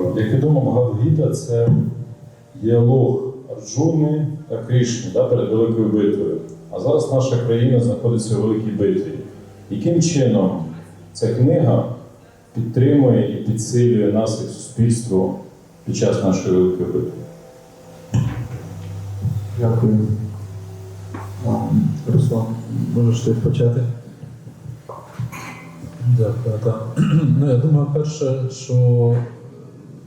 Як відомо, Бхагавгіта – це діалог Арджуни та Кришни да, перед великою битвою. А зараз наша країна знаходиться у великій битві. Яким чином ця книга підтримує і підсилює нас як суспільство під час нашої великої битви? Дякую. Руслан, можеш ти почати? Дякую. Так. Ну, я думаю, перше, що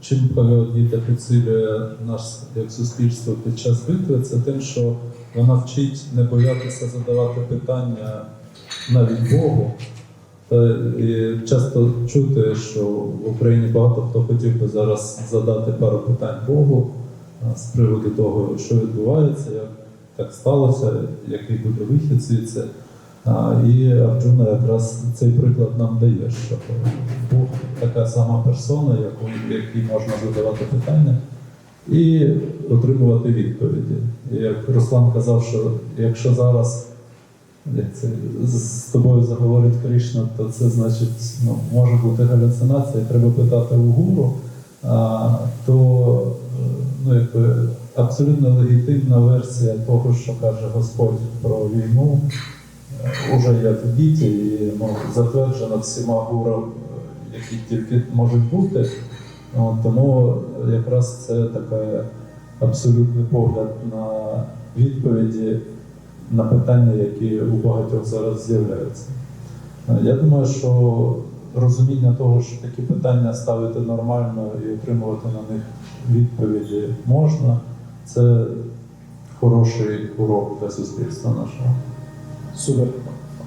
чим Бхагавадгіта підсилює нас як суспільство під час битви, це тим, що вона вчить не боятися задавати питання навіть Богу. Та, і часто чути, що в Україні багато хто хотів би зараз задати пару питань Богу з приводу того, що відбувається, як так сталося, який буде вихід звідси. І Арджуна якраз цей приклад нам дає, що така сама персона, якій можна задавати питання і отримувати відповіді. Як Руслан казав, що якщо зараз це, з тобою заговорить Кришна, то це значить ну, може бути галюцинація, треба питати у гуру, а, то ну, якби, абсолютно легітимна версія того, що каже Господь про війну, е, уже є в Гіті і ну, затверджена всіма гурами, які тільки можуть бути. От, тому якраз це такий абсолютний погляд на відповіді на питання, які у багатьох зараз з'являються. Е, Я думаю, що розуміння того, що такі питання ставити нормально і отримувати на них відповіді можна, це хороший урок для суспільства нашого. Супер.